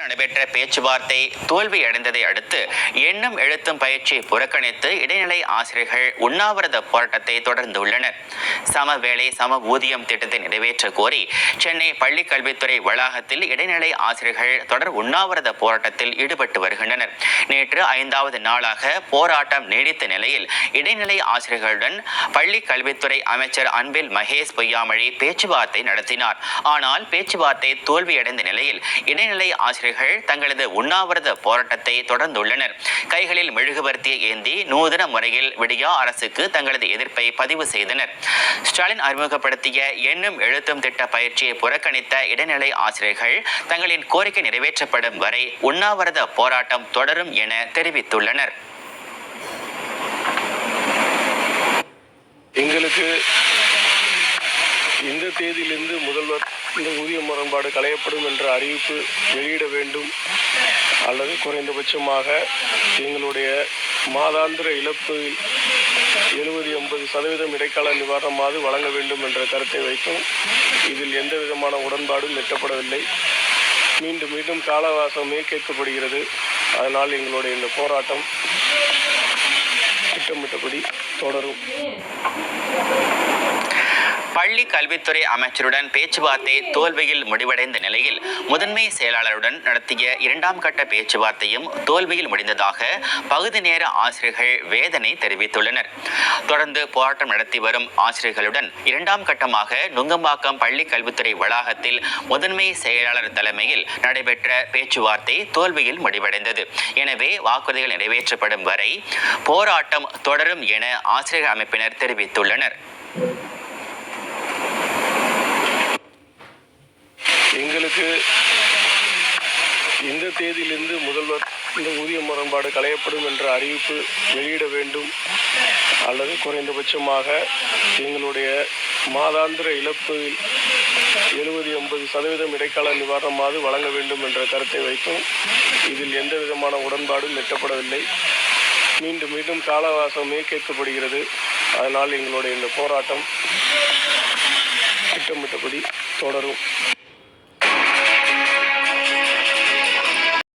நடைபெற்ற பேச்சுவார்த்தை தோல்வியடைந்ததை அடுத்து எண்ணும் எழுத்தும் பயிற்சியை புறக்கணித்து இடைநிலை ஆசிரியர்கள் உண்ணாவிரத போராட்டத்தை தொடர்ந்துள்ளனர். சம வேலை சம ஊதியம் திட்டத்தை நிறைவேற்ற கோரி சென்னை பள்ளிக்கல்வித்துறை வளாகத்தில் இடைநிலை ஆசிரியர்கள் தொடர் உண்ணாவிரத போராட்டத்தில் ஈடுபட்டு வருகின்றனர். நேற்று ஐந்தாவது நாளாக போராட்டம் நீடித்த நிலையில் இடைநிலை ஆசிரியர்களுடன் பள்ளிக் கல்வித்துறை அமைச்சர் அன்பில் மகேஷ் பொய்யாமொழி பேச்சுவார்த்தை நடத்தினார். ஆனால் பேச்சுவார்த்தை தோல்வியடைந்த நிலையில் இடைநிலை ஆசிரியர் ஆசிரியர்கள் தங்களது உண்ணாவிரத போராட்டத்தை தொடர்ந்துள்ளனர். கைகளில் மெழுகுவர்த்தியை ஏந்தி நூதன முறையில் விடியா அரசுக்கு தங்களது எதிர்ப்பை பதிவு செய்தனர். ஸ்டாலின் அறிமுகப்படுத்திய எண்ணும் எழுத்தும் திட்ட பயிற்சியை புறக்கணித்த இடைநிலை ஆசிரியர்கள் தங்களின் கோரிக்கை நிறைவேற்றப்படும் வரை உண்ணாவிரத போராட்டம் தொடரும் என தெரிவித்துள்ளனர். எங்களுக்கு இந்த தேதியிலிருந்து முதல்வர் பயன்பாடு களையப்படும் என்ற அறிவிப்பு வெளியிட வேண்டும் அல்லது குறைந்தபட்சமாக எங்களுடைய மாதாந்திர இழப்பில் எழுபது எண்பது சதவீதம் இடைக்கால நிவாரணமாவது வழங்க வேண்டும் என்ற கருத்தை வைத்தும் இதில் எந்த விதமான உடன்பாடும் எட்டப்படவில்லை. மீண்டும் மீண்டும் காலவாசமே கேட்கப்படுகிறது அதனால் எங்களுடைய இந்த போராட்டம் திட்டமிட்டபடி தொடரும். பள்ளி கல்வித்துறை அமைச்சருடன் பேச்சுவார்த்தை தோல்வியில் முடிவடைந்த நிலையில் முதன்மை செயலாளருடன் நடத்திய இரண்டாம் கட்ட பேச்சுவார்த்தையும் தோல்வியில் முடிந்ததாக பகுதி நேர ஆசிரியர்கள் வேதனை தெரிவித்துள்ளனர். தொடர்ந்து போராட்டம் நடத்தி வரும் ஆசிரியர்களுடன் இரண்டாம் கட்டமாக நுங்கம்பாக்கம் பள்ளி கல்வித்துறை வளாகத்தில் முதன்மை செயலாளர் தலைமையில் நடைபெற்ற பேச்சுவார்த்தை தோல்வியில் முடிவடைந்தது. எனவே வாக்குறுதிகள் நிறைவேற்றப்படும் வரை போராட்டம் தொடரும் என ஆசிரியர் அமைப்பினர் தெரிவித்துள்ளனர் எங்களுக்கு இந்த தேதியிலிருந்து முதல்வர் இந்த ஊதிய முரண்பாடு களையப்படும் என்ற அறிவிப்பு வெளியிட வேண்டும் அல்லது குறைந்தபட்சமாக எங்களுடைய மாதாந்திர இழப்பில் எழுபது எண்பது சதவீதம் இடைக்கால நிவாரணமாவது வழங்க வேண்டும் என்ற கருத்தை வைத்தும் இதில் எந்த விதமான உடன்பாடும் எட்டப்படவில்லை. மீண்டும் மீண்டும் காலவாசமே கேட்கப்படுகிறது அதனால் எங்களுடைய இந்த போராட்டம் திட்டமிட்டபடி தொடரும்.